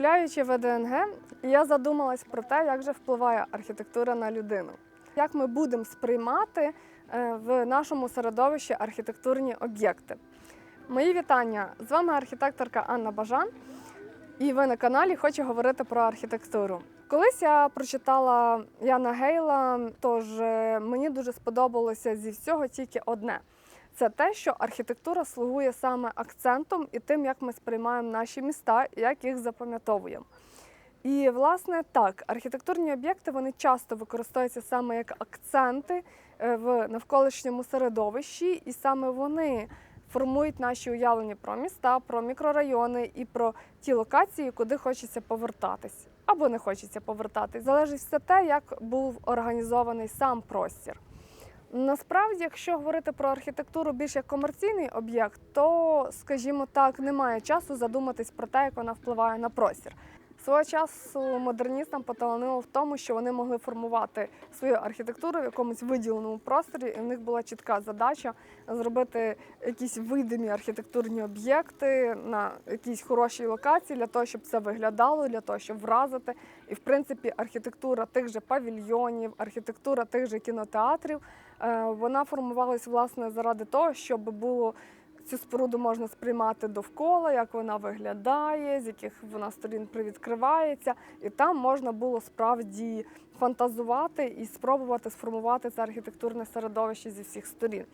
Гуляючи в ДНГ, я задумалась про те, як же впливає архітектура на людину. Як ми будемо сприймати е, в нашому середовищі архітектурні об'єкти. Мої вітання! З вами архітекторка Анна Бажан, і ви на каналі Хочу говорити про архітектуру. Колись я прочитала Яна Гейла, тож е, мені дуже сподобалося зі всього тільки одне. Це те, що архітектура слугує саме акцентом і тим, як ми сприймаємо наші міста як їх запам'ятовуємо. І власне так, архітектурні об'єкти вони часто використовуються саме як акценти е, в навколишньому середовищі, і саме вони формують наші уявлення про міста, про мікрорайони і про ті локації, куди хочеться повертатись або не хочеться повертатись. Залежить все те, як був організований сам простір. Насправді, якщо говорити про архітектуру більш як комерційний об'єкт, то, скажімо так, немає часу задуматись про те, як вона впливає на простір. Свого часу модерністам поталанило в тому, що вони могли формувати свою архітектуру в якомусь виділеному просторі, і в них була чітка задача зробити якісь видимі архітектурні об'єкти на якійсь хорошій локації для того, щоб це виглядало, для того, щоб вразити. І в принципі, архітектура тих же павільйонів, архітектура тих же кінотеатрів, е, вона формувалась власне заради того, щоб було цю споруду можна сприймати довкола, як вона виглядає, з яких вона сторін привідкривається, і там можна було справді фантазувати і спробувати сформувати це архітектурне середовище зі всіх сторін.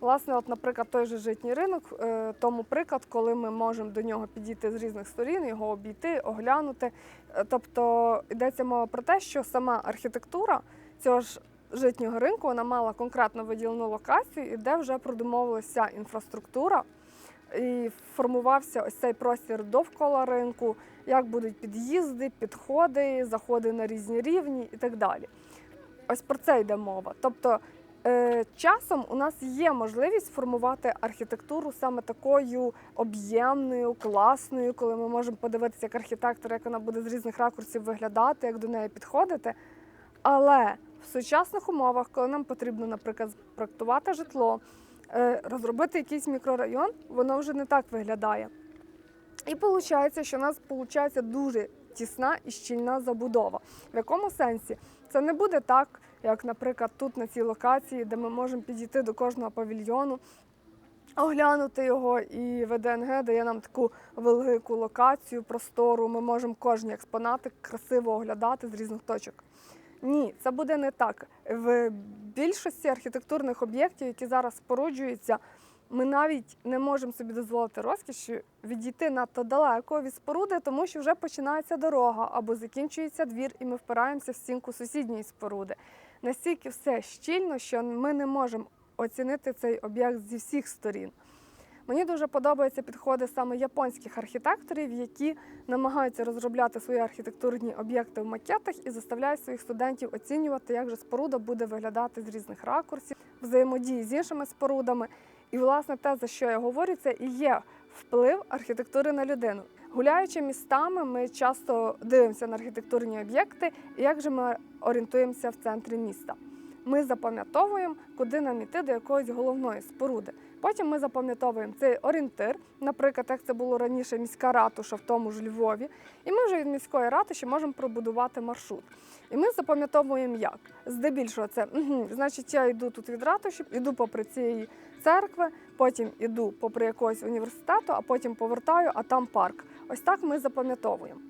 Власне, от, наприклад, той же житній ринок, е, тому приклад, коли ми можемо до нього підійти з різних сторін, його обійти, оглянути. Е, Тобто йдеться мова про те, що сама архітектура цього ж житнього ринку вона мала конкретно виділену локацію, де вже продумовувалася інфраструктура і формувався ось цей простір довкола ринку, як будуть під'їзди, підходи, заходи на різні рівні і так далі. Ось про це йде мова. Тобто е, часом у нас є можливість формувати архітектуру саме такою об'ємною, класною, коли ми можемо подивитися як архітектор, як вона буде з різних ракурсів виглядати, як до неї підходити. Але в сучасних умовах, коли нам потрібно, наприклад, спроектувати житло, е, розробити якийсь мікрорайон, воно вже не так виглядає. І виходить, що у нас виходить дуже тісна і щільна забудова. В якому сенсі? Це не буде так, як, наприклад, тут на цій локації, де ми можемо підійти до кожного павільйону, оглянути його, і ВДНГ дає нам таку велику локацію, простору. Ми можемо кожні експонати красиво оглядати з різних точок. Ні, це буде не так. В більшості архітектурних об'єктів, які зараз споруджуються, ми навіть не можемо собі дозволити розкіші відійти надто далеко від споруди, тому що вже починається дорога або закінчується двір, і ми впираємося в стінку сусідньої споруди. Настільки все щільно, що ми не можемо оцінити цей об'єкт зі всіх сторін. Мені дуже подобаються підходи саме японських архітекторів, які намагаються розробляти свої архітектурні об'єкти в макетах і заставляють своїх студентів оцінювати, як же споруда буде виглядати з різних ракурсів, взаємодії з іншими спорудами. І, власне, те, за що я говорю, це і є вплив архітектури на людину. Гуляючи містами, ми часто дивимося на архітектурні об'єкти, і як же ми орієнтуємося в центрі міста. Ми запам'ятовуємо, куди нам іти до якоїсь головної споруди. Потім ми запам'ятовуємо цей орієнтир, наприклад, як це було раніше міська ратуша в тому ж Львові. І ми вже від міської ратуші можемо пробудувати маршрут. І ми запам'ятовуємо як. Здебільшого це угу, значить, я йду тут від ратуші, йду попри цієї церкви, потім йду попри якогось університету, а потім повертаю, а там парк. Ось так ми запам'ятовуємо.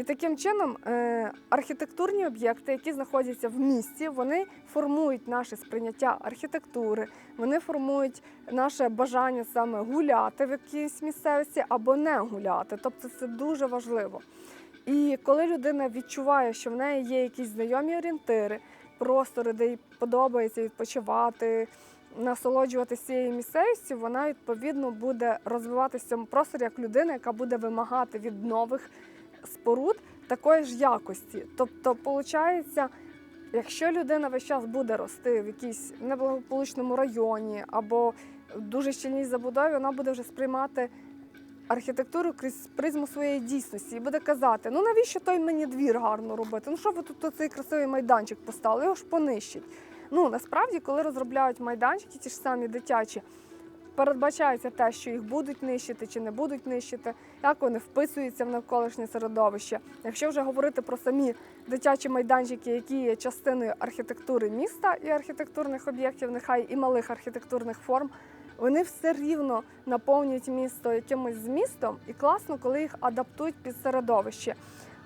І таким чином е, архітектурні об'єкти, які знаходяться в місті, вони формують наше сприйняття архітектури, вони формують наше бажання саме гуляти в якійсь місцевості або не гуляти. Тобто це дуже важливо. І коли людина відчуває, що в неї є якісь знайомі орієнтири, простори, де їй подобається відпочивати, насолоджуватися цією місцевістю, вона відповідно буде розвиватися в цьому просторі як людина, яка буде вимагати від нових споруд такої ж якості. Тобто, виходить, якщо людина весь час буде рости в якійсь неблагополучному районі або в дуже щільній забудові, вона буде вже сприймати архітектуру крізь призму своєї дійсності і буде казати: ну навіщо той мені двір гарно робити? Ну що ви тут цей красивий майданчик поставили? Його ж понищить. Ну насправді, коли розробляють майданчики, ті ж самі дитячі. Передбачається те, що їх будуть нищити чи не будуть нищити, як вони вписуються в навколишнє середовище. Якщо вже говорити про самі дитячі майданчики, які є частиною архітектури міста і архітектурних об'єктів, нехай і малих архітектурних форм, вони все рівно наповнюють місто якимось змістом, і класно, коли їх адаптують під середовище.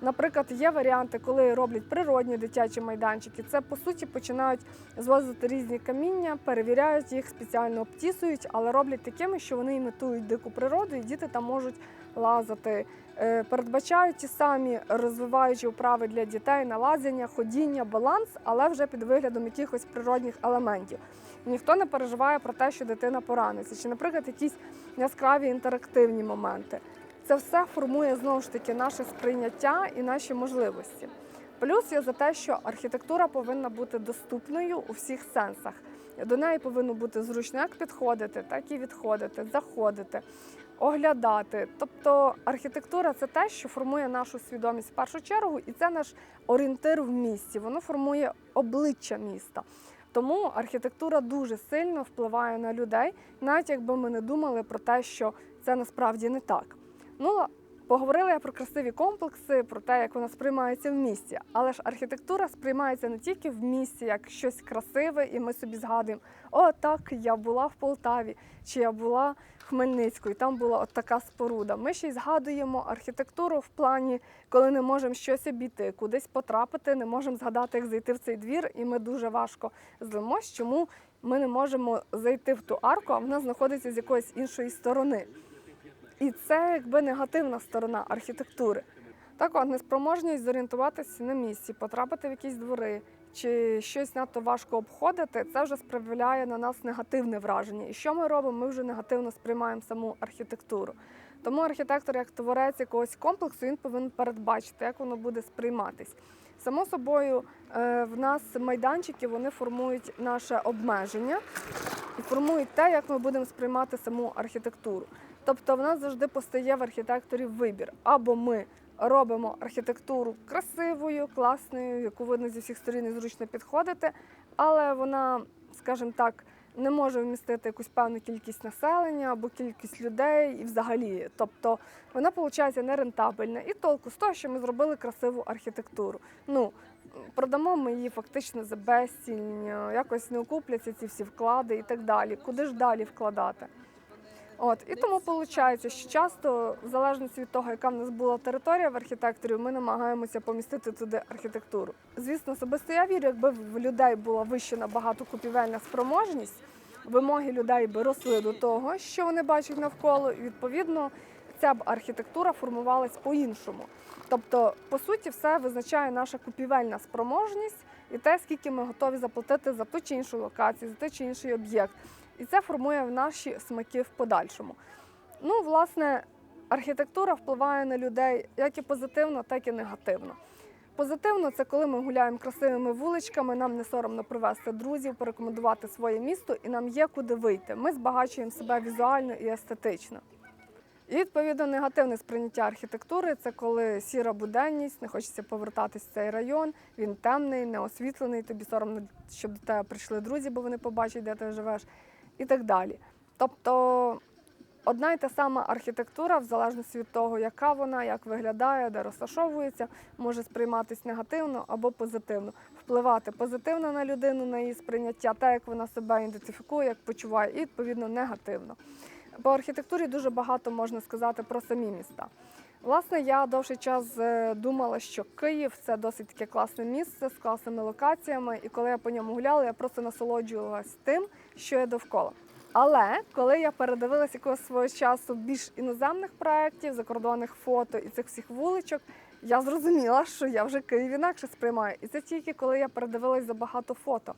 Наприклад, є варіанти, коли роблять природні дитячі майданчики. Це по суті починають звозити різні каміння, перевіряють їх, спеціально обтісують, але роблять такими, що вони імітують дику природу, і діти там можуть лазати. Е, Передбачають ті самі розвиваючі вправи для дітей на лазення, ходіння, баланс, але вже під виглядом якихось природних елементів. Ніхто не переживає про те, що дитина пораниться, чи, наприклад, якісь яскраві інтерактивні моменти. Це все формує знову ж таки наше сприйняття і наші можливості. Плюс я за те, що архітектура повинна бути доступною у всіх сенсах. До неї повинно бути зручно як підходити, так і відходити, заходити, оглядати. Тобто архітектура це те, що формує нашу свідомість в першу чергу, і це наш орієнтир в місті. Воно формує обличчя міста. Тому архітектура дуже сильно впливає на людей, навіть якби ми не думали про те, що це насправді не так. Ну, поговорила я про красиві комплекси, про те, як вона сприймається в місті. Але ж архітектура сприймається не тільки в місті як щось красиве, і ми собі згадуємо: о, так, я була в Полтаві, чи я була в Хмельницьку, і там була от така споруда. Ми ще й згадуємо архітектуру в плані, коли не можемо щось обійти, кудись потрапити, не можемо згадати, як зайти в цей двір, і ми дуже важко злимось, чому ми не можемо зайти в ту арку, а вона знаходиться з якоїсь іншої сторони. І це якби негативна сторона архітектури. Так от неспроможність зорієнтуватися на місці, потрапити в якісь двори чи щось надто важко обходити, це вже справляє на нас негативне враження. І що ми робимо? Ми вже негативно сприймаємо саму архітектуру. Тому архітектор, як творець якогось комплексу, він повинен передбачити, як воно буде сприйматись. Само собою, е, в нас майданчики вони формують наше обмеження і формують те, як ми будемо сприймати саму архітектуру. Тобто в нас завжди постає в архітекторів вибір. Або ми робимо архітектуру красивою, класною, яку видно зі всіх сторін і зручно підходити, але вона, скажімо так, не може вмістити якусь певну кількість населення або кількість людей і взагалі. Тобто вона виходить нерентабельна. І толку з того, що ми зробили красиву архітектуру. Ну, продамо ми її фактично за безцінь, якось не окупляться ці всі вклади і так далі. Куди ж далі вкладати? От і тому виходить, що часто, в залежності від того, яка в нас була територія в архітекторів, ми намагаємося помістити туди архітектуру. Звісно, особисто я вірю, якби в людей була вища набагато купівельна спроможність, вимоги людей би росли до того, що вони бачать навколо, і відповідно ця б архітектура формувалась по-іншому. Тобто, по суті, все визначає наша купівельна спроможність і те, скільки ми готові заплатити за ту чи іншу локацію, за той чи інший об'єкт. І це формує наші смаки в подальшому. Ну, власне, архітектура впливає на людей як і позитивно, так і негативно. Позитивно це коли ми гуляємо красивими вуличками, нам не соромно привезти друзів, порекомендувати своє місто, і нам є куди вийти. Ми збагачуємо себе візуально і естетично. І відповідно негативне сприйняття архітектури це коли сіра буденність, не хочеться повертатись в цей район, він темний, неосвітлений, тобі соромно, щоб до тебе прийшли друзі, бо вони побачать, де ти живеш, і так далі. Тобто одна й та сама архітектура, в залежності від того, яка вона, як виглядає, де розташовується, може сприйматись негативно або позитивно, впливати позитивно на людину, на її сприйняття, те, як вона себе ідентифікує, як почуває, і відповідно негативно. По архітектурі дуже багато можна сказати про самі міста. Власне, я довший час е, думала, що Київ це досить таке класне місце з класними локаціями, і коли я по ньому гуляла, я просто насолоджувалась тим, що є довкола. Але коли я передивилася якогось свого часу більш іноземних проєктів, закордонних фото і цих всіх вуличок, я зрозуміла, що я вже Київ інакше сприймаю. І це тільки коли я передивилась за багато фото.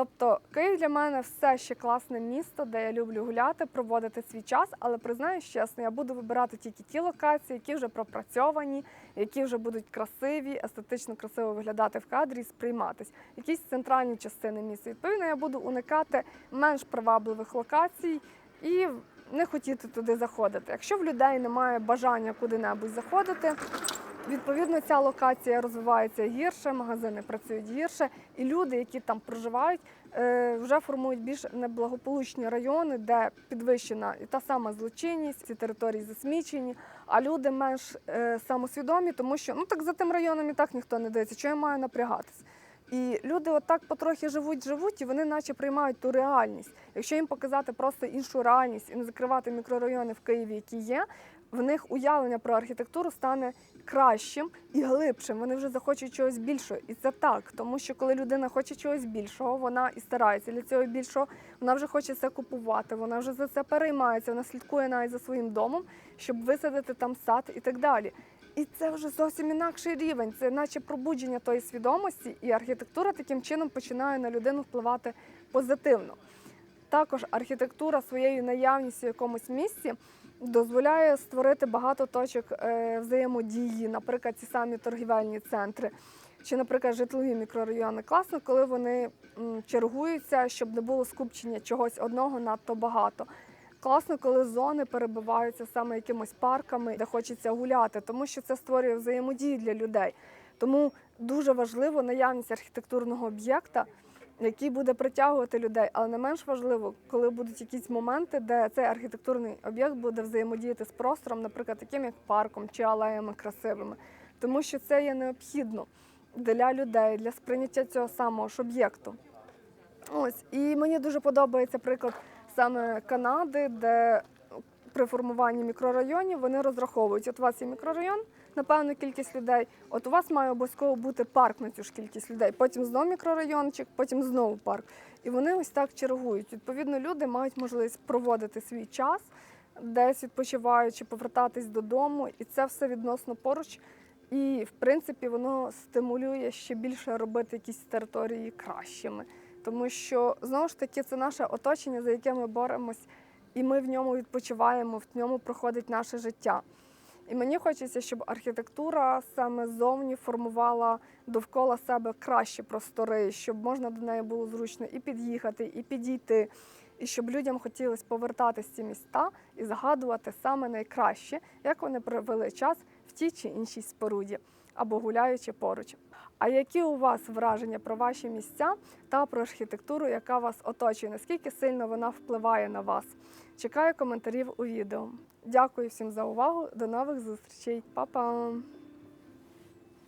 Тобто Київ для мене все ще класне місто, де я люблю гуляти, проводити свій час, але признаюсь чесно, я буду вибирати тільки ті локації, які вже пропрацьовані, які вже будуть красиві, естетично красиво виглядати в кадрі і сприйматись. Якісь центральні частини міста. Відповідно, я буду уникати менш привабливих локацій і не хотіти туди заходити. Якщо в людей немає бажання куди-небудь заходити, Відповідно, ця локація розвивається гірше, магазини працюють гірше, і люди, які там проживають, е, вже формують більш неблагополучні райони, де підвищена і та сама злочинність, ці території засмічені, а люди менш е, самосвідомі, тому що ну так за тим районом і так ніхто не дивиться, що я маю напрягатись. І люди отак потрохи живуть, живуть, і вони наче приймають ту реальність. Якщо їм показати просто іншу реальність і не закривати мікрорайони в Києві, які є, в них уявлення про архітектуру стане кращим і глибшим. Вони вже захочуть чогось більшого. І це так, тому що коли людина хоче чогось більшого, вона і старається для цього більшого, вона вже хоче це купувати, вона вже за це переймається, вона слідкує навіть за своїм домом, щоб висадити там сад і так далі. І це вже зовсім інакший рівень. Це наче пробудження тої свідомості, і архітектура таким чином починає на людину впливати позитивно. Також архітектура своєю наявністю в якомусь місці дозволяє створити багато точок е, взаємодії, наприклад, ці самі торгівельні центри. Чи, наприклад, житлові мікрорайони класно, коли вони чергуються, щоб не було скупчення чогось одного надто багато. Класно, коли зони перебиваються саме якимось парками, де хочеться гуляти, тому що це створює взаємодію для людей. Тому дуже важливо наявність архітектурного об'єкта, який буде притягувати людей, але не менш важливо, коли будуть якісь моменти, де цей архітектурний об'єкт буде взаємодіяти з простором, наприклад, таким як парком чи алеями красивими, тому що це є необхідно для людей, для сприйняття цього самого ж об'єкту. Ось і мені дуже подобається приклад саме Канади, де при формуванні мікрорайонів вони розраховують. От у вас є мікрорайон на певну кількість людей. От у вас має обов'язково бути парк на цю ж кількість людей. Потім знову мікрорайончик, потім знову парк. І вони ось так чергують. Відповідно, люди мають можливість проводити свій час, десь відпочиваючи, повертатись додому, і це все відносно поруч. І в принципі воно стимулює ще більше робити якісь території кращими. Тому що знову ж таки це наше оточення, за яке ми боремось, і ми в ньому відпочиваємо, в ньому проходить наше життя. І мені хочеться, щоб архітектура саме ззовні формувала довкола себе кращі простори, щоб можна до неї було зручно і під'їхати, і підійти, і щоб людям хотілося повертатись ці міста і згадувати саме найкраще, як вони провели час в тій чи іншій споруді або гуляючи поруч. А які у вас враження про ваші місця та про архітектуру, яка вас оточує? Наскільки сильно вона впливає на вас? Чекаю коментарів у відео. Дякую всім за увагу. До нових зустрічей. Па-па!